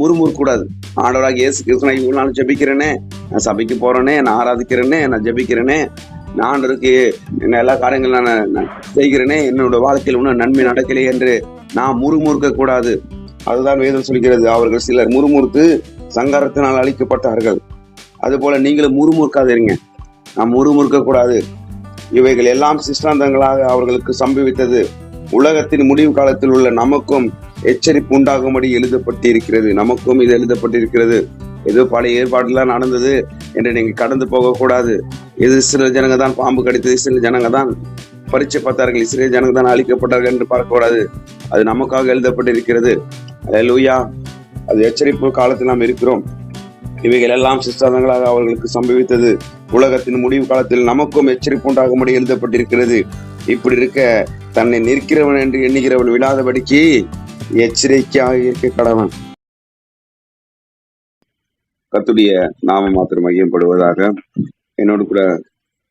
முறுமுறுக்கூடாது. ஆண்டவராக இயேசு கிறிஸ்துவ இவ்வளவு நாள் ஜபிக்கிறேனே நான் சபைக்கு போறேனே நான் ஆராதிக்கிறேனே நான் ஜெபிக்கிறேனே நான் இருக்கு என்ன எல்லா காரியங்களும் நான் நான் செய்கிறேனே என்னோட வாழ்க்கையில் இன்னும் நன்மை நடக்கலையே என்று நான் முறுமுறுக்க கூடாது அதுதான் வேதம் சொல்கிறது. அவர்கள் சிலர் முறுமுறுத்து சங்காரத்தினால் அழிக்கப்பட்டார்கள். அதுபோல நீங்களும் முறுமுறுக்காதீங்க. நாம் முறுமுறுக்க கூடாது இவைகள் எல்லாம் சிஷ்டாந்தங்களாக அவர்களுக்கு சம்பவித்தது. உலகத்தின் முடிவு காலத்தில் உள்ள நமக்கும் எச்சரிப்பு உண்டாகும்படி எழுதப்பட்டிருக்கிறது. நமக்கும் இது எழுதப்பட்டிருக்கிறது. ஏதோ பழைய ஏற்பாடுலாம் நடந்தது என்று நீங்க கடந்து போகக்கூடாது. இது சில ஜனங்க தான் பாம்பு கடித்தது. சில ஜனங்க தான் பரீட்சை பார்த்தார்கள். சிறிய ஜனங்க தான் அழிக்கப்பட்டார்கள் என்று பார்க்கக்கூடாது. அது நமக்காக எழுதப்பட்டிருக்கிறது. லூயா அது எச்சரிப்பு காலத்தில் நாம் இருக்கிறோம். இவைகள் எல்லாம் சிஸ்தாந்தங்களாக அவர்களுக்கு சம்பவித்தது. உலகத்தின் முடிவு காலத்தில் நமக்கும் எச்சரிப்பு உண்டாகும்படி எழுதப்பட்டிருக்கிறது. இப்படி இருக்க தன்னை நிற்கிறவன் என்று எண்ணுகிறவன் விழாதபடிக்கு எச்சரிக்கையாக இருக்க கடவன் கத்துடைய நாம மாத்திரம் மையப்படுவதாக என்னோடு கூட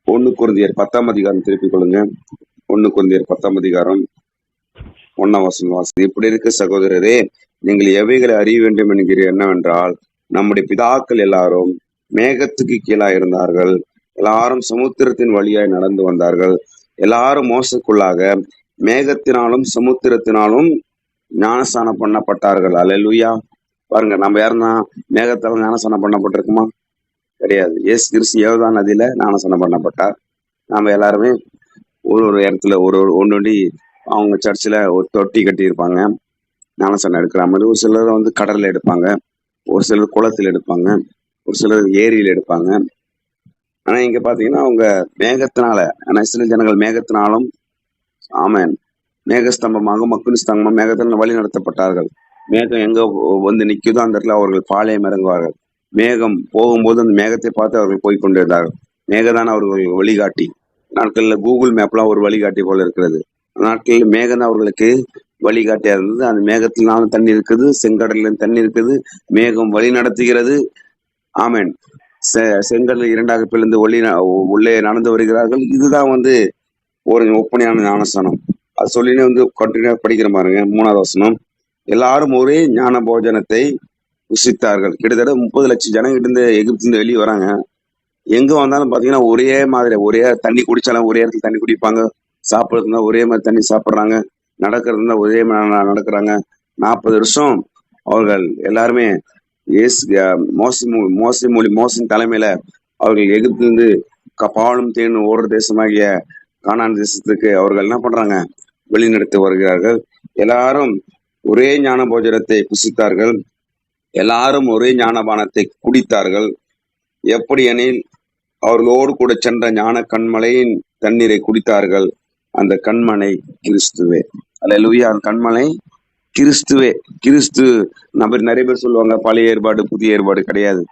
ஒன்னு குருந்தியர் பத்தாம் அதிகாரம் திருப்பிக் கொள்ளுங்க. ஒன்னு குருந்தியர் பத்தாம் அதிகாரம் ஒன்னாம் வசனம் வாசி இப்படி இருக்க சகோதரரே நீங்கள் எவைகளை அறிய வேண்டும் என்கிற என்னவென்றால் நம்முடைய பிதாக்கள் எல்லாரும் மேகத்துக்கு கீழாய் இருந்தார்கள். எல்லாரும் சமுத்திரத்தின் வழியாய் நடந்து வந்தார்கள். எல்லாரும் மோசக்குள்ளாக மேகத்தினாலும் சமுத்திரத்தினாலும் ஞானஸ்தானம் பண்ணப்பட்டார்கள். அல்லேலூயா. பாருங்க நம்ம யாருன்னா மேகத்தால் ஞானஸ்தானம் பண்ணப்பட்டிருக்குமா? கிடையாது. ஏசு கிறிஸ்து யோகா நதியில ஞானஸ்தானம் பண்ணப்பட்டார். நாம் எல்லாருமே ஒரு ஒரு இடத்துல ஒரு ஒரு ஒன்னொண்டி அவங்க சர்ச்சில் ஒரு தொட்டி கட்டியிருப்பாங்க. ஞானஸ்தானம் எடுக்கிற மாதிரி ஒரு சிலர் வந்து கடலில் எடுப்பாங்க. ஒரு சிலர் குளத்தில் எடுப்பாங்க. ஒரு சிலர் ஏரியில் எடுப்பாங்க. ஆனால் இங்கே பார்த்தீங்கன்னா அவங்க மேகத்தினால ஆனால் சில ஜனங்கள் மேகத்தினாலும் ஆமேன். மேகஸ்தம்பமாக மக்கள் ஸ்தம்பம் மேகத்தில் வழி நடத்தப்பட்டார்கள். மேகம் எங்க வந்து நிற்குதோ அந்த இடத்துல அவர்கள் பாளையம் இறங்குவார்கள். மேகம் போகும்போது அந்த மேகத்தை பார்த்து அவர்கள் போய் கொண்டிருந்தார்கள். மேகதான் அவர்கள் வழிகாட்டி. நாட்களில் கூகுள் மேப்லாம் ஒரு வழிகாட்டி போல இருக்கிறது. நாட்களில் மேகம் தான் அவர்களுக்கு வழிகாட்டியா இருந்தது. அந்த மேகத்தினாலும் தண்ணி இருக்குது செங்கடல்ல தண்ணி இருக்குது. மேகம் வழி நடத்துகிறது. ஆமேன். செ- செங்கடல் இரண்டாக பிளந்து ஒளி ந- உள்ளே நடந்து வருகிறார்கள். இதுதான் வந்து ஒரு ஒப்பனையான ஞானஸ்தானம். அது சொல்லினே வந்து கண்டினியூ படிக்கிற பாருங்க மூணாவது வசனம். எல்லாரும் ஒரே ஞான போஜனத்தை புசித்தார்கள் கிட்டத்தட்ட முப்பது லட்சம் ஜனங்கிட்ட இருந்து எகிப்திலிருந்து வெளியே வராங்க. எங்க வந்தாலும் பாத்தீங்கன்னா ஒரே மாதிரி ஒரே தண்ணி குடிச்சாலும் ஒரே இடத்துல தண்ணி குடிப்பாங்க. சாப்பிடுறதுனா ஒரே மாதிரி தண்ணி சாப்பிடுறாங்க. நடக்கிறதுனா ஒரே மாதிரி நடக்கிறாங்க. நாற்பது வருஷம் அவர்கள் எல்லாருமே இயேசு மோசி மூ- மோசி மொழி மோசின் தலைமையில அவர்கள் எகிப்திலிருந்து க- பாலும் தேனும் ஓடுற தேசமாகிய காணான் தேசத்துக்கு அவர்கள் என்ன பண்றாங்க? வழிநடத்தி வருகிறார்கள். எல்லாரும் ஒரே ஞான போஜனத்தை புசித்தார்கள். எல்லாரும் ஒரே ஞானபானத்தை குடித்தார்கள். எப்படி எனில் அவர்களோடு கூட சென்ற ஞான கண்மலையின் தண்ணீரை குடித்தார்கள். அந்த கண்மனை கிறிஸ்துவே. அல்ல அந்த கண்மலை கிறிஸ்துவே. கிறிஸ்து நம்ம நிறைய பேர் சொல்லுவாங்க பழைய ஏற்பாடு புதிய ஏற்பாடு கிடையாது.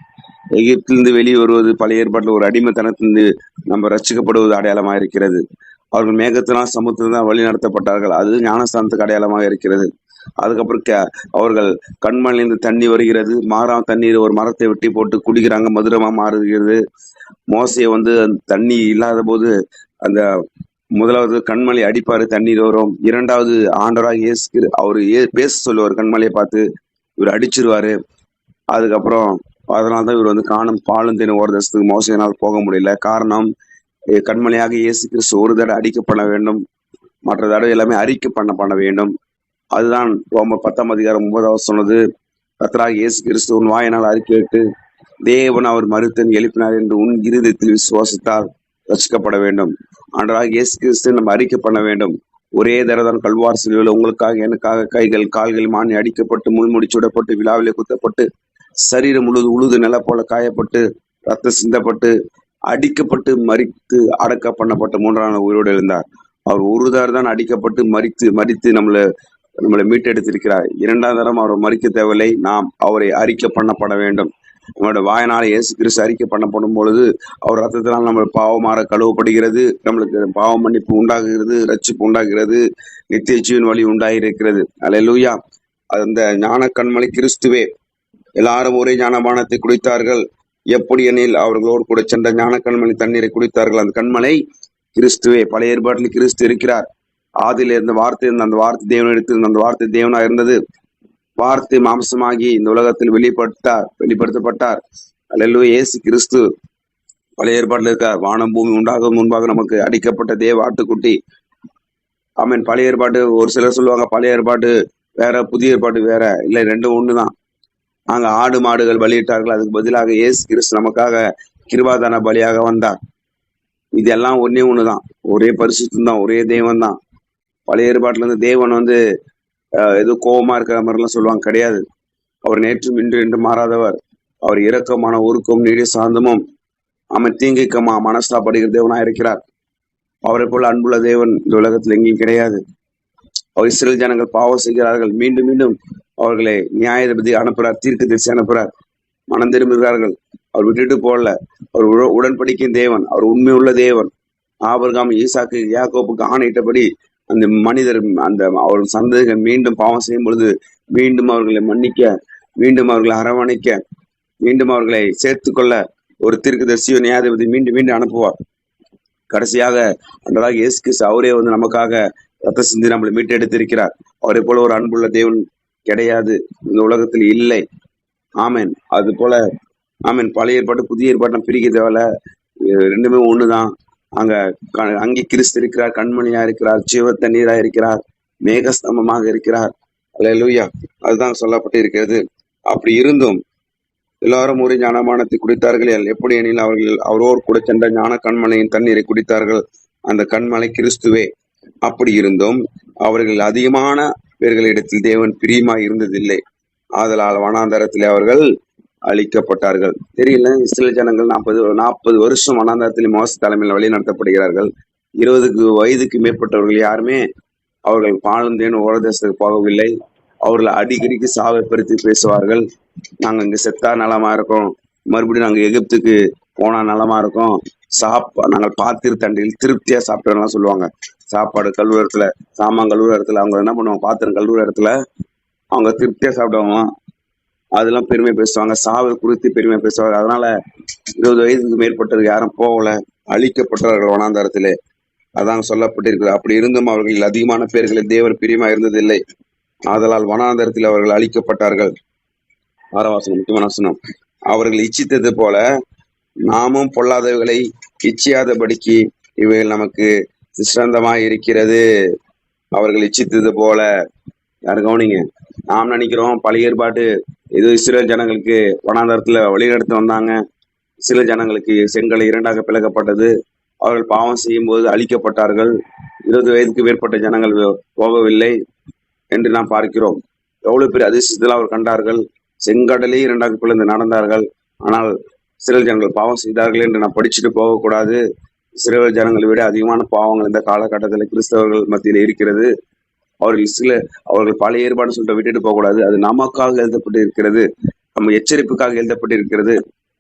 எகிப்திலிருந்து வெளியே வருவது பழைய ஏற்பாட்டில் ஒரு அடிமைத்தனத்திலிருந்து நம்ம ரசிக்கப்படுவது அடையாளமாக இருக்கிறது அவர்கள் மேகத்தினால் சமுத்திரம் தான் வழி நடத்தப்பட்டார்கள். அது ஞானஸ்தானத்துக்கு அடையாளமாக இருக்கிறது. அதுக்கப்புறம் கே அவர்கள் கண்மணிலிருந்து தண்ணி வருகிறது. மாறா தண்ணீர் ஒரு மரத்தை வெட்டி போட்டு குடிக்கிறாங்க. மதுரமா மாறுகிறது. மோசையை வந்து அந்த தண்ணி இல்லாத போது அந்த முதலாவது கண்மலை அடிப்பாரு தண்ணீர் வரும். இரண்டாவது ஆண்டவராக இயேசு கிரி- அவரு ஏ பேச சொல்லுவார் கண்மலையை பார்த்து. இவர் அடிச்சிருவாரு. அதுக்கப்புறம் அதனால தான் இவர் வந்து காணும் பாலும் தேனும் ஒரு மோசையினால் போக முடியல. காரணம் கண்மலையாக இயேசு கிறிஸ்து ஒரு தடவை அடிக்கப்பட வேண்டும். மற்ற தடவை எல்லாமே அறிக்கை பண்ண பண்ண வேண்டும். அதுதான் ரோம பத்தாம் அதிகாரம் ஒன்பதாவது சொன்னது. கத்தராக இயேசு கிறிஸ்து உன் வாயினால் அறிக்கையிட்டு தேவன் அவர் மறுத்தன் எழுப்பினார் என்று உன் இருதயத்தில் விசுவாசித்தால் ரசிக்கப்பட வேண்டும். ஆண்டராக இயேசு கிறிஸ்து நம்ம அறிக்கை பண்ண வேண்டும். ஒரே தடவை கல்வார் சிலுவையில் உங்களுக்காக எனக்காக கைகள் கால்கள் மானி அடிக்கப்பட்டு முள்முடி சுடப்பட்டு விழாவிலே குத்தப்பட்டு சரீரம் முழுது உழுது நில போல காயப்பட்டு ரத்தம் சிந்தப்பட்டு அடிக்கப்பட்டு மறித்து அடக்க பண்ணப்பட்ட மூன்றாம் உயிரோடு எழுந்தார். அவர் ஒரு தான் அடிக்கப்பட்டு மறித்து மறித்து நம்மளை நம்மளை மீட்டெடுத்திருக்கிறார். இரண்டாம் தரம் அவர் மறிக்க தேவையில்லை. நாம் அவரை அறிக்கை பண்ணப்பட வேண்டும். நம்மளோட வாயினால இயேசு கிறிஸ்து அறிக்கை பண்ணப்படும் பொழுது அவர் ரத்தத்தினால் நம்ம பாவமாக கழுவப்படுகிறது. நம்மளுக்கு பாவ மன்னிப்பு உண்டாகுகிறது ரட்சிப்பு உண்டாகிறது நித்திய ஜீவன் வழி உண்டாகியிருக்கிறது அலையலூயா அந்த ஞான கண்மலை கிறிஸ்துவே எல்லாரும் ஒரே ஞானபானத்தை குடித்தார்கள். எப்படி எனில் அவர்களோடு கூட சென்ற ஞான கண்மலை தண்ணீரை குடித்தார்கள்? அந்த கண்மலை கிறிஸ்துவே பழைய ஏற்பாட்டில் கிறிஸ்து இருக்கிறார். ஆதியில் இருந்த வார்த்தை இருந்த அந்த வார்த்தை தேவன் எடுத்திருந்த அந்த வார்த்தை தேவனா இருந்தது. வார்த்தை மாம்சமாகி இந்த உலகத்தில் வெளிப்படுத்தார் வெளிப்படுத்தப்பட்டார். அல்லேலூயா இயேசு கிறிஸ்து பழைய ஏற்பாட்டில் இருக்கார். வானம் பூமி உண்டாகும் முன்பாக நமக்கு அடிக்கப்பட்ட தேவ ஆட்டுக்குட்டி. ஆமீன். பழைய ஏற்பாடு ஒரு சிலர் சொல்லுவாங்க பழைய ஏற்பாடு வேற புதிய ஏற்பாடு வேற. இல்லை ரெண்டும் ஒண்ணுதான். அங்க ஆடு மாடுகள் பலியிட்டார்கள். அதுக்கு பதிலாக இயேசு கிறிஸ்து நமக்காக கிருபாதான பலியாக வந்தார். இதெல்லாம் ஒன்னே ஒண்ணுதான். ஒரே பரிசுத்தம் தான் ஒரே தெய்வம் தான் பழைய ஏற்பாட்டுல இருந்து தேவன் வந்து எதுவும் கோபமா இருக்கிற மாதிரிலாம் சொல்லுவாங்க. கிடையாது. அவர் நேற்றும் இன்று என்று மாறாதவர். அவர் இரக்கமான ஒருக்கும் நீடிய சாந்தமும் அவன் தீங்கிக்கமா மனஸ்தாப்படுகிற தேவனா இருக்கிறார். அவரை போல அன்புள்ள தேவன் இந்த உலகத்தில் எங்கேயும் கிடையாது. அவர் இஸ்ரேல் ஜனங்கள் பாவம் செய்கிறார்கள். மீண்டும் மீண்டும் அவர்களை நியாயாதிபதி அனுப்புறார் தீர்க்க தரிசி அனுப்புறார். மனம் திரும்புகிறார்கள். அவர் விட்டுட்டு போடல அவர் உட- தேவன். அவர் உண்மையுள்ள தேவன். ஆபர்காம் ஈசாக்கு யாக்கோப்புக்கு ஆணையிட்டபடி அந்த மனிதர் அந்த அவர் சந்ததிகள் மீண்டும் பாவம் செய்யும் பொழுது மீண்டும் அவர்களை மன்னிக்க மீண்டும் அவர்களை அரவணைக்க மீண்டும் அவர்களை சேர்த்துக்கொள்ள ஒரு தீர்க்கதரிசியோ நியாயாதிபதி மீண்டும் மீண்டும் அனுப்புவார். கடைசியாக அன்றதாக இயேசு கிறிஸ்து அவரே வந்து நமக்காக ரத்த சிந்தி நம்மளை மீட்டெடுத்திருக்கிறார். அவரை போல ஒரு அன்புள்ள தேவன் கிடையாது. இந்த உலகத்தில் இல்லை. ஆமேன். அது போல ஆமேன். பழைய ஏற்பாடு புதிய ஏற்பாடு பிரிக்க தேவையில்ல ரெண்டுமே ஒண்ணுதான். அங்க க- அங்கே கிறிஸ்து இருக்கிறார் கண்மணியா இருக்கிறார் ஜீவ தண்ணீரா இருக்கிறார் மேகஸ்தம்பமாக இருக்கிறார். அல்லேலூயா. அதுதான் சொல்லப்பட்டு இருக்கிறது அப்படி இருந்தும் எல்லாரும் ஒரு ஞானமானத்தை குடித்தார்கள். எல்- எப்படி எனில் அவர்கள் அவரோர் கூட சென்ற ஞான கண்மலையின் தண்ணீரை குடித்தார்கள். அந்த கண்மலை கிறிஸ்துவே. அப்படி இருந்தும் அவர்கள் அதிகமான பேர்களிடத்தில் தேவன் பிரியமாய் இருந்ததில்லை. ஆதலால் வனாந்தரத்திலே அவர்கள் அழிக்கப்பட்டார்கள். தெரியல இஸ்ரேல் ஜனங்கள் நாற்பது நாற்பது வருஷம் வனாந்தரத்தில் மோச தலைமையில் வழி நடத்தப்படுகிறார்கள். இருபதுக்கு வயதுக்கு மேற்பட்டவர்கள் யாருமே அவர்கள் பாலும் தேனும் ஓரதேசத்துக்கு போகவில்லை. அவர்கள் அடிக்கடிக்கு சாவை பறித்து பேசுவார்கள். நாங்கள் இங்கே செத்தா நலமா இருக்கோம். மறுபடியும் நாங்கள் எகிப்துக்கு போனா நலமா இருக்கோம். சாப்பா நாங்கள் பாத்திர தண்டையில் திருப்தியா சாப்பிட்டோம்லாம் சொல்லுவாங்க. சாப்பாடு கழுவுற இடத்துல சாமான் கழுவுற இடத்துல அவங்க என்ன பண்ணுவாங்க பாத்திரம் கழுவுற இடத்துல அவங்க திருப்தியா சாப்பிடுவாங்க அதெல்லாம் பெருமை பேசுவாங்க. சாவை குறித்து பெருமை பேசுவாங்க. அதனால இருபது வயதுக்கு மேற்பட்டவர்கள் யாரும் போகல. அழிக்கப்பட்டவர்கள் வனாந்தரத்திலே. அதான் சொல்லப்பட்டிருக்கிறது. அப்படி இருந்தும் அவர்கள் அதிகமான பேர்களில் தேவர் பிரியமா இருந்ததில்லை. ஆதலால் வனாந்தரத்தில் அவர்கள் அழிக்கப்பட்டார்கள். ஆரவாசனம் முக்கியமான வசனம். அவர்கள் இச்சித்தது போல நாமும் பொல்லாதவைகளை இச்சியாதபடிக்கு இவைகள் நமக்கு சிறந்தமாய் இருக்கிறது அவர்கள் இச்சித்தது போல யாரு கவனிங்க? நாம் நினைக்கிறோம் பழைய ஏற்பாட்டு இது இஸ்ரேல் ஜனங்களுக்கு வனாந்தரத்தில் வழிநடத்தி வந்தாங்க. சில ஜனங்களுக்கு செங்கலை இரண்டாக பிளக்கப்பட்டது. அவர்கள் பாவம் செய்யும் போது அழிக்கப்பட்டார்கள். இருபது வயதுக்கு மேற்பட்ட ஜனங்கள் போகவில்லை என்று நாம் பார்க்கிறோம். எவ்வளவு பெரிய அதிர்ஷ்டத்தில் அவர் கண்டார்கள். செங்கடலே இரண்டாக பிளந்து நடந்தார்கள். ஆனால் சிறுவர் ஜனங்கள் பாவம் செய்தார்கள் என்று நாம் படிச்சுட்டு போகக்கூடாது. சிறுவர் ஜனங்களை விட அதிகமான பாவங்கள் இந்த காலகட்டத்தில் கிறிஸ்தவர்கள் மத்தியில் இருக்கிறது. அவர்கள் சில அவர்கள் பழைய ஏற்பாடு சொல்லிட்டு விட்டுட்டு போகக்கூடாது. அது நமக்காக எழுதப்பட்டு இருக்கிறது. நம்ம எச்சரிப்புக்காக எழுதப்பட்டு இருக்கிறது.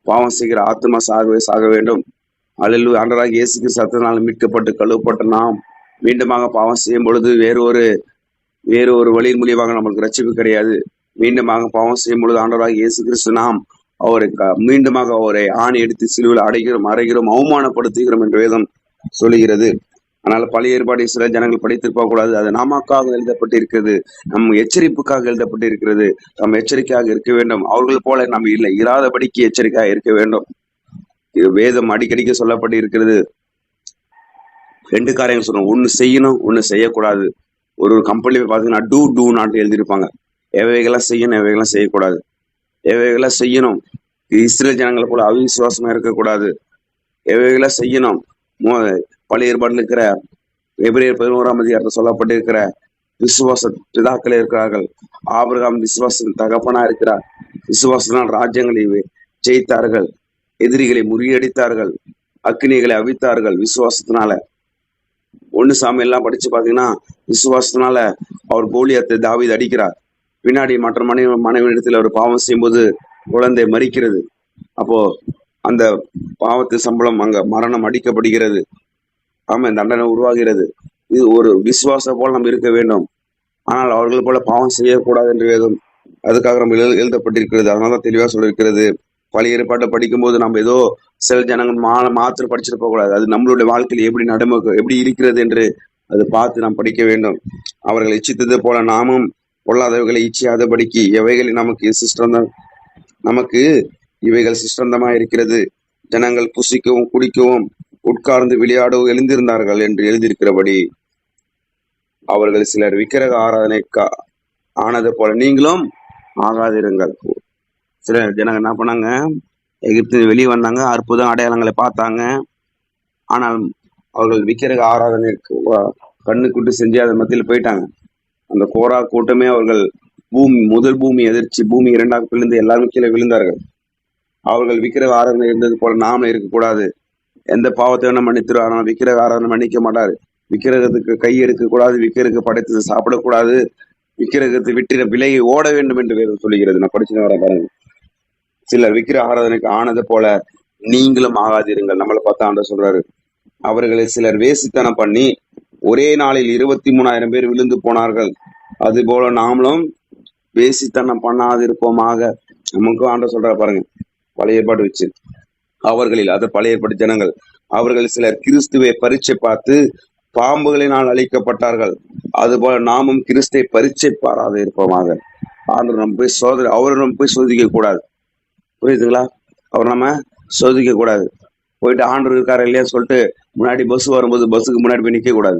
பாவம் செய்கிற ஆத்மா சாகவே சாக வேண்டும். அல்லு ஆண்டராக இயேசுக்கு சத்தனால் மீட்கப்பட்டு கழுவப்பட்ட நாம் மீண்டுமாக பாவம் செய்யும் பொழுது வேறு ஒரு வேறு ஒரு வழியின் மூலியமாக நம்மளுக்கு ரட்சிப்பு கிடையாது. மீண்டுமாக பாவம் செய்யும் பொழுது ஆண்டவராக இயேசு கிறிஸ்து நாம் அவரை மீண்டுமாக அவரை ஆணை எடுத்து சிலுவில் அடைகிறோம் அறைகிறோம் அவமானப்படுத்துகிறோம் என்று வேதம் சொல்லுகிறது. ஆனால் பழைய ஏற்பாடு சில ஜனங்கள் படித்து போகக்கூடாது அது நாமக்காக எழுதப்பட்டு இருக்கிறது நம் எச்சரிப்புக்காக எழுதப்பட்டு இருக்கிறது நாம் எச்சரிக்கையாக இருக்க வேண்டும். அவர்கள் போல நாம் இல்லை. இராதபடிக்கு எச்சரிக்கையாக இருக்க வேண்டும். இது வேதம் அடிக்கடிக்கு சொல்லப்பட்டு இருக்கிறது ரெண்டு காரியங்கள் சொல்லணும் ஒன்னு செய்யணும் ஒன்னு செய்யக்கூடாது. ஒரு ஒரு கம்பெனி பார்த்தீங்கன்னா டூ டூ நாட்டு எழுதியிருப்பாங்க. எவைகளாம் செய்யணும் எவைகளாம் செய்யக்கூடாது. எவைகளை செய்யணும்? இஸ்ரேல் ஜனங்களை போல அவிசுவாசமா இருக்கக்கூடாது. எவைகளை செய்யணும்? பழைய ஏற்பாட்டில் இருக்கிற எபிரேயர் பதினோராம் அதிகாரத்தில் சொல்லப்பட்டிருக்கிற விசுவாச பிதாக்களே இருக்கிறார்கள். ஆபிரகாம் விசுவாசத்தின் தகப்பனா இருக்கிறார் விசுவாசத்தினால் ராஜ்யங்களை ஜெயித்தார்கள். எதிரிகளை முறியடித்தார்கள். அக்னிகளை அவித்தார்கள் விசுவாசத்தினால. ஒன்னு சாமி எல்லாம் படிச்சு பாத்தீங்கன்னா விசுவாசத்தினால அவர் கோலியத்தை தாவித அடிக்கிறார். பின்னாடி மற்ற மனைவி மனைவியிடத்தில் அவர் பாவம் செய்யும்போது குழந்தை மறிக்கிறது. அப்போ அந்த பாவத்து சம்பளம் அங்க மரணம் அடிக்கப்படுகிறது. ஆமா தண்டனை உருவாகிறது. இது ஒரு விசுவாச போல் நம்ம இருக்க வேண்டும். ஆனால் அவர்கள் போல பாவம் செய்யக்கூடாது என்று வேதம் அதுக்காக நம்ம எழு- எழுதப்பட்டிருக்கிறது. அதனால தான் தெளிவாக சொல்லியிருக்கிறது. பழைய ஏற்பாட்டை படிக்கும்போது நம்ம ஏதோ சில ஜனங்கள் மா மாத்திரம் படிச்சுட்டு போகக்கூடாது அது நம்மளுடைய வாழ்க்கையில் எப்படி நடைமுறை எப்படி இருக்கிறது என்று அது பார்த்து நாம் படிக்க வேண்டும். அவர்கள் இச்சித்தது போல நாமும் பொல்லாதவைகளை இச்சியாதபடிக்கு எவைகளை நமக்கு சிஷ்டம் நமக்கு இவைகள் சிஷ்டந்தமா இருக்கிறது ஜனங்கள் புசிக்கவும் குடிக்கவும் உட்கார்ந்து விளையாடவும் எழுந்திருந்தார்கள் என்று எழுதியிருக்கிறபடி அவர்கள் சிலர் விக்கிரக ஆராதனை கா- ஆனது போல நீங்களும் ஆகாதிருங்கள். சில ஜனங்க என்ன பண்ணாங்க? எகிப்து வெளியே வந்தாங்க அற்புதம் அடையாளங்களை பார்த்தாங்க. ஆனால் அவர்கள் விக்கிரக ஆராதனை கண்ணுக்குட்டு செஞ்சு அதன் மத்தியில் போயிட்டாங்க. அந்த கோரா கூட்டமே அவர்கள் பூமி முதல் பூமி எதிர்ச்சி பூமி இரண்டாக விழுந்து எல்லாரும் கீழே விழுந்தார்கள். அவர்கள் விக்கிரக ஆராதனை இருந்தது போல நாம இருக்கக்கூடாது. எந்த பாவத்தை வேணா மன்னித்துரும் ஆனால் விக்கிரக ஆராதனை மன்னிக்க மாட்டாரு. விக்கிரகத்துக்கு கை எடுக்கக்கூடாது விக்கிரக படைத்தது சாப்பிடக்கூடாது. விக்கிரகத்தை விட்டு விலையை ஓட வேண்டும் என்று வேறு சொல்லுகிறது. நான் படிச்சு வர பாருங்க. சிலர் விக்கிர ஆராதனைக்கு ஆனது போல நீங்களும் ஆகாதிருங்கள். நம்மளை பார்த்தா ஆண்டவர் சொல்றாரு. அவர்களை சிலர் வேசித்தனம் பண்ணி ஒரே நாளில் இருபத்தி மூணாயிரம் பேர் விழுந்து போனார்கள். அதுபோல நாமளும் வேசித்தனம் பண்ணாதிருப்போமாக. நமக்கும் ஆண்ட சொல்றாரு பாருங்க பழைய ஏற்பாடு வச்சு. அவர்களில் அது பழைய ஏற்பாடு ஜனங்கள் அவர்கள் சிலர் கிறிஸ்துவை பரீட்சை பார்த்து பாம்புகளினால் அழிக்கப்பட்டார்கள். அதுபோல நாமும் கிறிஸ்தை பரீட்சை பாராத இருப்போமாக. ஆண்டு நம்ம போய் சோதனை அவரை நம்ம போய் சோதிக்க கூடாது. புரியுதுங்களா? அவர் நம்ம சோதிக்க கூடாது. போயிட்டு ஆண்டர் இருக்காரு இல்லையா சொல்லிட்டு முன்னாடி பஸ் வரும்போது பஸ்ஸுக்கு முன்னாடி போய் நிற்க கூடாது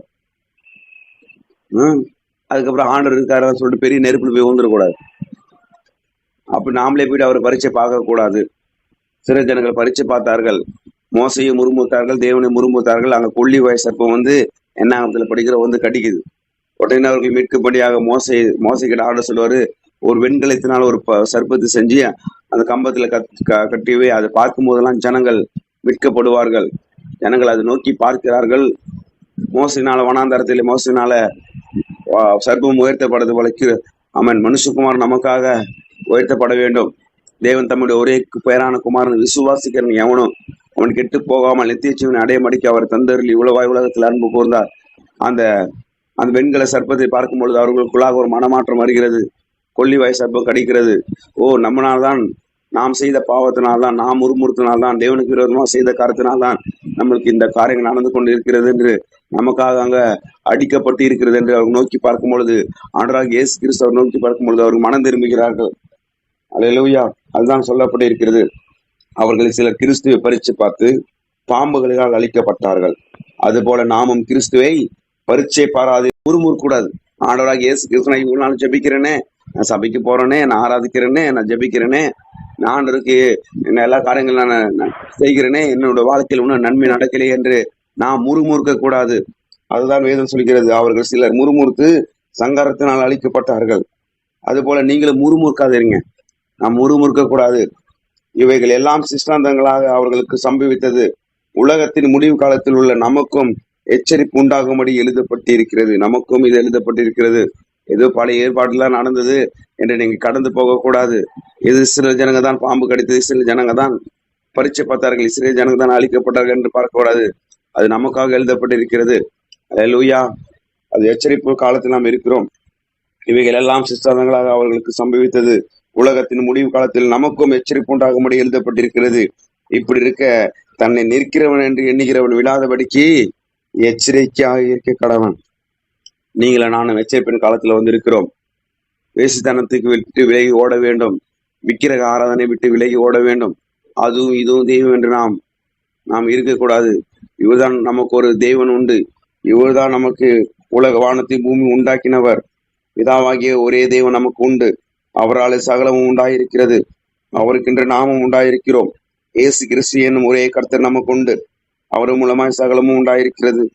அதுக்கப்புறம் ஆண்டவர் இருக்காருன்னு சொல்லிட்டு பெரிய நெருப்பில் போய் வந்துடக்கூடாது அப்போ நாமளே போயிட்டு அவர் பரீட்சை பார்க்கக்கூடாது. சிறு ஜனங்கள் பரீட்சை பார்த்தார்கள். மோசையை முறுமுத்தார்கள் தேவனை முறுமுத்தார்கள். அங்கே கொல்லி வயசப்போ சர்ப்பம் வந்து என்னாகத்தில் படிக்கிற வந்து கடிக்குது. உடனே அவர்கள் மீட்கும்படியாக மோசை மோசைக்கிட்ட ஆர்டர் சொல்லுவார் ஒரு வெண்கலத்தினால் ஒரு ப- சர்ப்பத்தை செஞ்சு அந்த கம்பத்தில் கத் க- கட்டிவே அதை பார்க்கும் போதெல்லாம் ஜனங்கள் மீட்கப்படுவார்கள். ஜனங்கள் அதை நோக்கி பார்க்கிறார்கள். மோசினால வனாந்தரத்திலே மோசினால சர்ப்பம் உயர்த்தப்படுது வழக்கு அவன் மனுஷகுமார் நமக்காக உயர்த்தப்பட வேண்டும். தேவன் தம்முடைய ஒரே பெயரான குமாரன் விசுவாசிக்கிறன் எவனும் அவன் கெட்டு போகாமல் நித்திய ஜீவனை அடைய அவர் தந்தரில் இவ்வளவாய் உலகத்தில் அன்பு கூர்ந்தார். அந்த அந்த வெண்கல சர்ப்பத்தை பார்க்கும் பொழுது அவர்களுக்குள்ளாக ஒரு மனமாற்றம் வருகிறது. கொல்லிவாய் சர்ப்பம் கடிக்கிறது. ஓ நம்மனால்தான் நாம் செய்த பாவத்தினால்தான் நாம் முறுமுறுத்தினால்தான் தேவனுக்கு விரோதமாக செய்த காரத்தினால்தான் நம்மளுக்கு இந்த காரியங்கள் நடந்து கொண்டு இருக்கிறது என்று நமக்காக அங்க அடிக்கப்பட்டு இருக்கிறது என்று அவர் நோக்கி பார்க்கும் பொழுது ஆண்டராக இயேசு கிறிஸ்து அவர் நோக்கி பார்க்கும் பொழுது அவர்கள் மனம் திரும்புகிறார்கள். அலையலூயா அதுதான் சொல்லப்பட்டு இருக்கிறது அவர்கள் சிலர் கிறிஸ்துவை பரீட்சை பார்த்து பாம்புகளால் அழிக்கப்பட்டார்கள். அதுபோல நாமும் கிறிஸ்துவை பரீட்சை பாராது முறுமுறு கூடாது ஆண்டவராக இயேசு கிறிஸ்து நான் இவ்வளவு நாள் ஜெபிக்கிறேனே நான் சபைக்கு போறேனே நான் ஆராதிக்கிறேனே நான் ஜெபிக்கிறேனே நான் இருக்கு என்ன எல்லா காரியங்களும் நான் செய்கிறேனே என்னோட வாழ்க்கையில் இன்னும் நன்மை நடக்கலையே என்று நாம் முறுமுறுக்க கூடாது அதுதான் வேதம் சொல்கிறது. அவர்கள் சிலர் முறுமுறுத்து சங்காரத்தினால் அழிக்கப்பட்டார்கள். அதுபோல நீங்களும் முறுமுறுக்காதீங்க. நாம் முறுமுறுக்க கூடாது இவைகள் எல்லாம் சிஷ்டாந்தங்களாக அவர்களுக்கு சம்பவித்தது. உலகத்தின் முடிவு காலத்தில் உள்ள நமக்கும் எச்சரிப்பு உண்டாகும்படி எழுதப்பட்டிருக்கிறது. நமக்கும் இது எழுதப்பட்டிருக்கிறது. ஏதோ பழைய ஏற்பாடுலாம் நடந்தது என்று நீங்க கடந்து போகக்கூடாது. இது சில ஜனங்க தான் பாம்பு கடித்தது. சில ஜனங்க தான் பரீட்சை பார்த்தார்கள். சில ஜனங்க தான் அழிக்கப்பட்டார்கள் என்று பார்க்கக்கூடாது. அது நமக்காக எழுதப்பட்டிருக்கிறது. லூயா அது எச்சரிப்பு காலத்தில் நாம் இருக்கிறோம். இவைகள் எல்லாம் சிஸ்டாந்தங்களாக அவர்களுக்கு சம்பவித்தது. உலகத்தின் முடிவு காலத்தில் நமக்கும் எச்சரிப்பு உண்டாகும்படி எழுதப்பட்டிருக்கிறது. இப்படி இருக்க தன்னை நிற்கிறவன் என்று எண்ணுகிறவன் விழாதபடிக்கு எச்சரிக்கையாக இருக்க கடவன். நீங்கள நானும் எச்சரிப்பின் காலத்துல வந்திருக்கிறோம். வேசித்தனத்துக்கு விட்டு விலகி ஓட வேண்டும். விக்கிரக ஆராதனை விட்டு விலகி ஓட வேண்டும். அதுவும் இதுவும் தெய்வம் என்று நாம் நாம் இருக்கக்கூடாது. இவர்தான் நமக்கு ஒரு தெய்வன் உண்டு. இவர்தான் நமக்கு உலக வானத்தை பூமி உண்டாக்கினவர். பிதாவாகிய ஒரே தெய்வன் நமக்கு உண்டு. அவரால் சகலமும் உண்டாயிருக்கிறது. அவருக்கென்று நாமும் உண்டாயிருக்கிறோம். ஏசு கிறிஸ்து என்னும் ஒரே கருத்தர் நமக்கு உண்டு. அவர் மூலமாய் சகலமும் உண்டாயிருக்கிறது.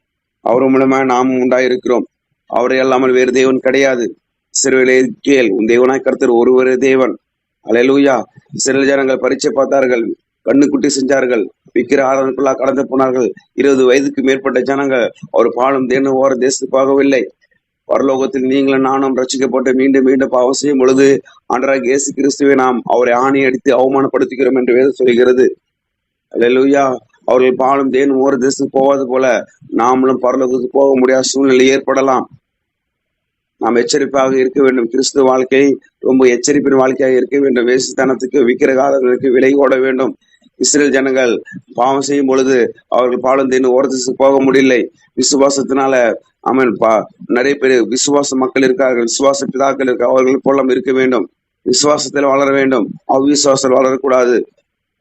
அவர் மூலமாய் நாமும் உண்டாயிருக்கிறோம். அவரை அல்லாமல் வேறு தேவன் கிடையாது. சிறுவிலே கேள் உன் தேவனாய் கருத்தர் ஒருவரே தேவன். அலையலூயா சிறு ஜனங்கள் பரீட்சை பார்த்தார்கள். கண்ணுக்குட்டி செஞ்சார்கள். விக்கிர ஆராதனைக்குள்ளா கடந்து போனார்கள். இருபது வயதுக்கு மேற்பட்ட ஜனங்கள் ஒரு பாலும் தேனும் ஓர தேசத்துக்கு போகவில்லை. பரலோகத்தில் நீங்களும் நானும் ரட்சிக்கப்பட்டு மீண்டும் மீண்டும் பாவம் செய்யும் பொழுது ஆண்டராக இயேசு கிறிஸ்துவை நாம் அவரை ஆணி அடித்து அவமானப்படுத்துகிறோம் என்று வேதம் சொல்கிறது. அல்லா அவர்கள் பாலும் தேனும் ஓர தேசத்துக்கு போவது போல நாமளும் பரலோகத்துக்கு போக முடியாத சூழ்நிலை ஏற்படலாம். நாம் எச்சரிப்பாக இருக்க வேண்டும். கிறிஸ்துவ வாழ்க்கை ரொம்ப எச்சரிப்பின் வாழ்க்கையாக இருக்க வேண்டும். வேசித்தனத்துக்கு விக்கிரக ஆராதனைக்கு ஓட வேண்டும். இஸ்ரேல் ஜனங்கள் பாவம் செய்யும் பொழுது அவர்கள் பாலம் தேனும் ஓரத்துக்கு போக முடியலை. விசுவாசத்தினால அவன் பா நிறைய பேர் விசுவாச மக்கள் இருக்கார்கள் விசுவாச பிதாக்கள் இருக்க அவர்கள் போலம் இருக்க வேண்டும். விசுவாசத்தில் வளர வேண்டும். அவ்விசுவாசத்தில் வளரக்கூடாது.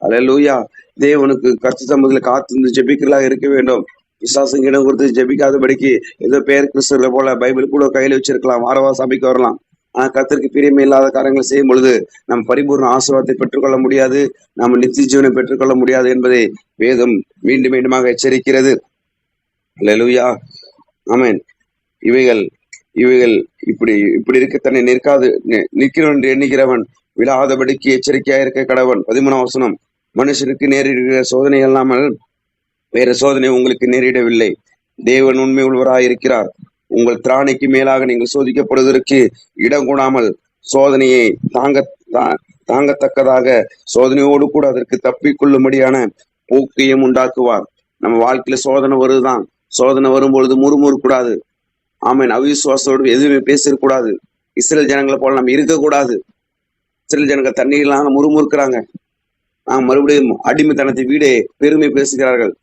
அல்லேலூயா தேவனுக்கு கஷ்ட சமூகத்தில் காத்திருந்து ஜெபிக்கிறதாக இருக்க வேண்டும். விசுவாசம் இடம் கொடுத்து ஜெபிக்காதபடிக்கு ஏதோ பேர் கிறிஸ்தவர்களை போல பைபிள் கூட கையில் வச்சிருக்கலாம் வாரவா சபைக்கு வரலாம். ஆனா பிரியமே இல்லாத காரியங்களை செய்யும் பொழுது நம் பரிபூர்ண ஆசீர்வாதத்தை பெற்றுக்கொள்ள முடியாது நாம் நித்திய ஜீவனை பெற்றுக்கொள்ள முடியாது என்பதை வேதம் மீண்டும் மீண்டுமாக எச்சரிக்கிறது. அல்லேலூயா ஆமேன் இவைகள் இவைகள் இப்படி இப்படி இருக்க தன்னை நிற்காது நி- நிற்கிறவன் என்று எண்ணுகிறவன் விழாதபடிக்கு எச்சரிக்கையா இருக்க கடவன் பதிமூணாம் வசனம். மனுஷனுக்கு நேரிடுகிற சோதனை அல்லாமல் வேற சோதனை உங்களுக்கு நேரிடவில்லை. தேவன் உண்மை உள்ளவராய் இருக்கிறார். உங்கள் திராணிக்கு மேலாக நீங்கள் சோதிக்கப்படுவதற்கு இடம் கூடாமல் சோதனையை தாங்க தா- தாங்கத்தக்கதாக சோதனையோடு கூட அதற்கு தப்பிக்கொள்ளும்படியான போக்கையும் உண்டாக்குவார். நம்ம வாழ்க்கையில சோதனை வருதுதான். சோதனை வரும்பொழுது முறுமுறுக்கூடாது. ஆமென். அவிசுவாசத்தோடு எதுவுமே பேசிடக்கூடாது இஸ்ரேல் ஜனங்களை போல நம்ம இருக்கக்கூடாது. இஸ்ரேல் ஜனங்கள் தண்ணீர்லாம் முறுமுறுக்கிறாங்க. நாம் மறுபடியும் அடிமைத்தனத்தை வீடே பெருமை பேசுகிறார்கள்.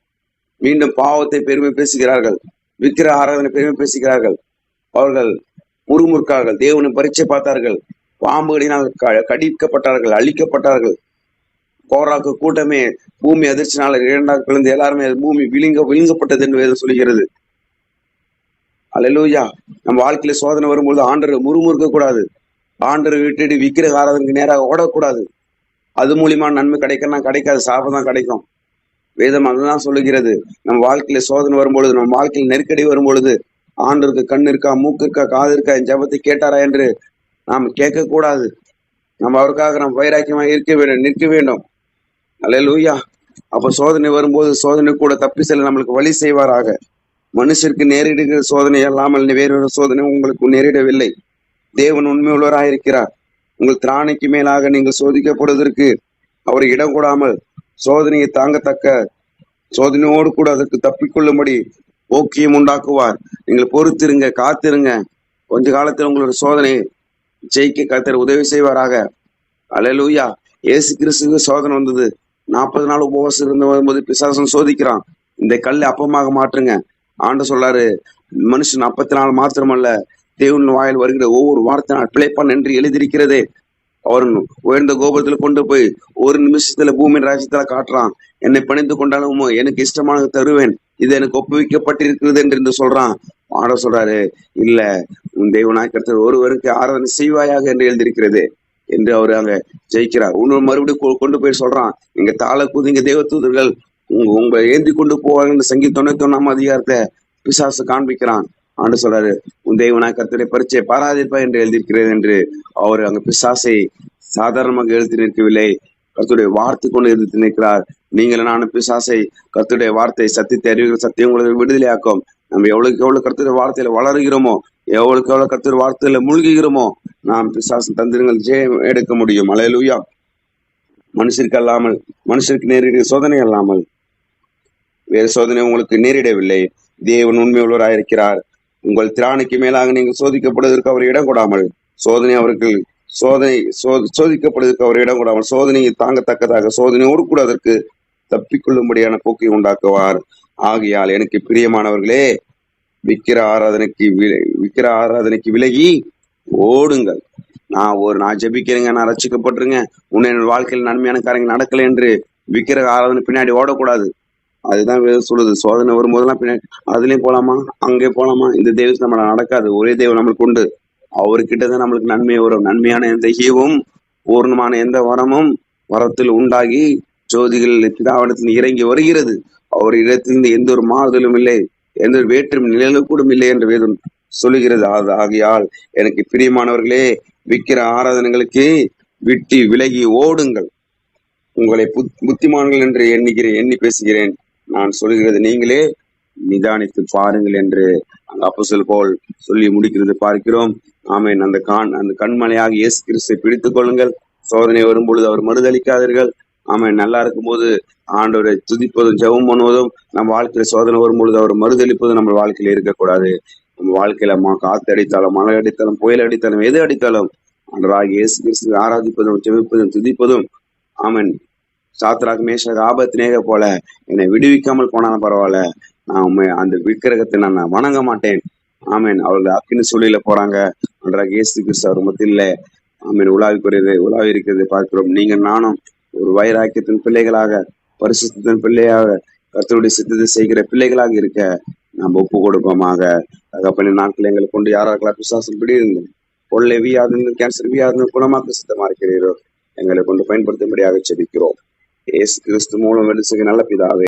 மீண்டும் பாவத்தை பெருமை பேசுகிறார்கள். விக்கிர ஆராதனை பெருமை பேசுகிறார்கள் அவர்கள் முறுமுறுக்கார்கள். தேவனை பரீட்சை பார்த்தார்கள். பாம்புகளினால் க- கடிக்கப்பட்டார்கள் அழிக்கப்பட்டார்கள். கோராக்கு கூட்டமே பூமி அதிர்ச்சினால இரண்டாக பிளந்து எல்லாருமே பூமி விழுங்க விழுங்கப்பட்டது என்று வேதம் சொல்கிறது அல்லேலூயா. நம்ம வாழ்க்கையில சோதனை வரும்பொழுது ஆண்டரை முறுமுறுக்க கூடாது. ஆண்டரை விட்டுட்டு விக்கிரக ஆராதனைக்கு நேராக ஓடக்கூடாது. அது மூலியமா நன்மை கிடைக்கணும் கிடைக்காது சாபம் தான் கிடைக்கும். வேதம் அதுதான் சொல்லுகிறது. நம்ம வாழ்க்கையில சோதனை வரும்பொழுது நம்ம வாழ்க்கையில் நெருக்கடி வரும்பொழுது ஆண்டருக்கு கண் இருக்கா மூக்கு இருக்கா காது இருக்கா என் ஜபத்தை கேட்டாரா என்று நாம் கேட்க கூடாது. நம்ம அவருக்காக நம்ம வைராக்கியமாக இருக்க வேண்டும் நிற்க வேண்டும். அல்ல லூயா அப்ப சோதனை வரும்போது சோதனை கூட தப்பி செல்ல நம்மளுக்கு வழி செய்வாராக. மனுஷருக்கு நேரிடுகிற சோதனை அல்லாமல் வேறொரு சோதனை உங்களுக்கு நேரிடவில்லை. தேவன் உண்மையுள்ளவராக இருக்கிறார். உங்கள் திராணிக்கு மேலாக நீங்கள் சோதிக்கப்படுவதற்கு அவர் இடம் கூடாமல் சோதனையை தாங்கத்தக்க சோதனையோடு கூட அதற்கு தப்பிக்கொள்ளும்படி ஓக்கியம் உண்டாக்குவார். நீங்கள் பொறுத்திருங்க காத்திருங்க. கொஞ்ச காலத்தில் உங்களோட சோதனை ஜெயிக்க கத்தர் உதவி செய்வாராக. அலலூயா இயேசு கிறிஸ்துக்கு சோதனை வந்தது. நாற்பது நாள் உபவாசம் இருந்து வரும்போது பிசாசன் சோதிக்கிறான். இந்த கல் அப்பமாக மாற்றுங்க. ஆண்டு சொல்றாரு மனுஷன் அப்பத்தி நாள் மாத்திரமல்ல தேவன் வாயில் வருகிற ஒவ்வொரு வார்த்தை நான் பிழைப்பான் என்று எழுதியிருக்கிறதே. அவர் உயர்ந்த கோபுரத்துல கொண்டு போய் ஒரு நிமிஷத்துல பூமியின் ராஜ்யத்துல காட்டுறான். என்னை பணிந்து கொண்டாலும் எனக்கு இஷ்டமான தருவேன். இது எனக்கு ஒப்புவிக்கப்பட்டிருக்கிறது என்று சொல்றான். ஆட சொல்றாரு இல்ல உன் தேவனாய் கர்த்தர் ஒருவருக்கு ஆராதனை செய்வாயாக என்று எழுதியிருக்கிறது என்று அவர் அங்க ஜெயிக்கிறார். இன்னொரு மறுபடியும் கொ- கொண்டு போய் சொல்றான் நீங்க தாள குதிங்க தேவதூதர்கள் உங்க உங்களை ஏந்தி கொண்டு போவாங்கன்னு சங்கி தொண்ணூத்தி ஒன்னாம் அதிகாரத்தை பிசாசு காண்பிக்கிறான். ஆண்டு சொல்றாரு உன் தெய்வனா கர்த்தரை பரிச்சை பாராதிப்பா என்று எழுதியிருக்கிறது என்று அவர் அங்க பிசாசை சாதாரணமாக எழுதி நிற்கவில்லை. கர்த்துடைய வார்த்தை கொண்டு எதிர்த்து நிற்கிறார். நீங்கள் நான் பிசாசை கர்த்துடைய வார்த்தை சத்தியத்தை அறிவுகள் சத்தியம் உங்களுக்கு விடுதலையாக்கும். நம்ம எவ்வளவுக்கு எவ்வளவு கருத்துடைய வார்த்தையில வளருகிறோமோ எவ்வளவுக்கு எவ்வளவு கர்த்தருடைய வார்த்தையில மூழ்குகிறோமோ நாம் பிசாசன் தந்திரங்கள் ஜெயம் எடுக்க முடியும். அலையலூயா மனுஷருக்கு அல்லாமல் மனுஷருக்கு நேரிட சோதனை அல்லாமல் வேறு சோதனை உங்களுக்கு நேரிடவில்லை. தேவன் உண்மை உள்ளவராயிருக்கிறார் உங்கள் திராணிக்கு மேலாக நீங்கள் சோதிக்கப்படுவதற்கு அவர் இடம் கொடாமல் சோதனை அவர்கள் சோதனை சோதிக்கப்படுவதற்கு அவர் இடம் கொடாமல் சோதனையை தாங்கத்தக்கதாக சோதனையோடு கூட அதற்கு தப்பிக்கொள்ளும்படியான போக்கை உண்டாக்குவார். ஆகையால் எனக்கு பிரியமானவர்களே விக்கிர ஆராதனைக்கு வி- விக்கிர ஆராதனைக்கு விலகி ஓடுங்கள். நான் ஒரு நான் ஜெபிக்கிறேங்க நான் ரசிக்கப்பட்டுருங்க உன்னை என் வாழ்க்கையில் நன்மையான காரியங்கள் நடக்கலை என்று விக்கிர ஆராதனை பின்னாடி ஓடக்கூடாது. அதுதான் வேதம் சொல்லுது. சோதனை வரும்போதெல்லாம் பின்னாடி அதுலயும் போலாமா? அங்கே போலாமா? இந்த தெய்வம் நம்மள நடக்காது. ஒரே தெய்வம் நம்மளுக்கு உண்டு. அவர்கிட்ட தான் நம்மளுக்கு நன்மை வரும். நன்மையான எந்த ஹீவும் பூர்ணமான எந்த வரமும் வரத்தில் உண்டாகி ஜோதிகள் பிதாவிடத்தில் இறங்கி வருகிறது. அவர் இடத்திலிருந்து எந்த ஒரு மாறுதலும் இல்லை. எந்த ஒரு வேற்றும் நிழலும் இல்லை என்று வேதம் சொல்லுகிறது. அது ஆகையால் எனக்கு பிரியமானவர்களே விற்கிற ஆராதனைகளுக்கு விட்டு விலகி ஓடுங்கள். உங்களை புத்- புத்திமான்கள் என்று எண்ணுகிறேன் எண்ணி பேசுகிறேன். நான் சொல்கிறது நீங்களே நிதானித்து பாருங்கள் என்று அந்த அப்பசல் போல் சொல்லி முடிக்கிறது பார்க்கிறோம். ஆமேன். அந்த கான் அந்த கண்மலையாக இயேசு கிறிஸ்தை பிடித்துக் கொள்ளுங்கள். சோதனை வரும்பொழுது அவர் மறுதளிக்காதீர்கள் ஆமென். நல்லா இருக்கும்போது ஆண்டவரை துதிப்பதும் ஜெபம் பண்ணுவதும் நம்ம வாழ்க்கையில சோதனை வரும்பொழுது அவர் மறுதளிப்பதும் நம்ம வாழ்க்கையில இருக்கக்கூடாது. நம்ம வாழ்க்கையில மா காத்து அடித்தாலும் மழை அடித்தாலும் புயல் அடித்தாலும் எது அடித்தாலும் ஆண்டவராக இயேசு கிறிஸ்து ஆராதிப்பதும் ஜெபிப்பதும் துதிப்பதும் ஆமன். சாத்ராக் மேஷக் ஆபத்தினேக போல என்னை விடுவிக்காமல் போனாலும் பரவாயில்ல. நான் உண்மை அந்த விக்கிரகத்தை நான் வணங்க மாட்டேன். ஆமேன். அவர்கள் அக்கினி சூழலில் போறாங்க. அன்றாக இயேசு கிறிஸ்து அவர் மத்தியில ஆமென். உலாவிக்குரியது உலாவி இருக்கிறது பார்க்கிறோம். நீங்கள் நானும் ஒரு வைராக்கியத்தின் பிள்ளைகளாக பரிசுத்தின் பிள்ளையாக கர்த்தருடைய சித்தத்தை செய்கிற பிள்ளைகளாக இருக்க நாம் ஒப்பு கொடுப்போமாக. தகப்பன நாட்கள் எங்களை கொண்டு யாரார்களா பிசாசம் பிடியிருந்தோம் கொள்ளை வியாதுன்னு கேன்சர் வியாதின்னு குணமாக்க சித்தமா இருக்கிறீரோ எங்களை கொண்டு பயன்படுத்தும்படியாக செபிக்கிறோம். இயேசு கிறிஸ்து மூலம் வெளிச்சுக நல்ல பிதாவே.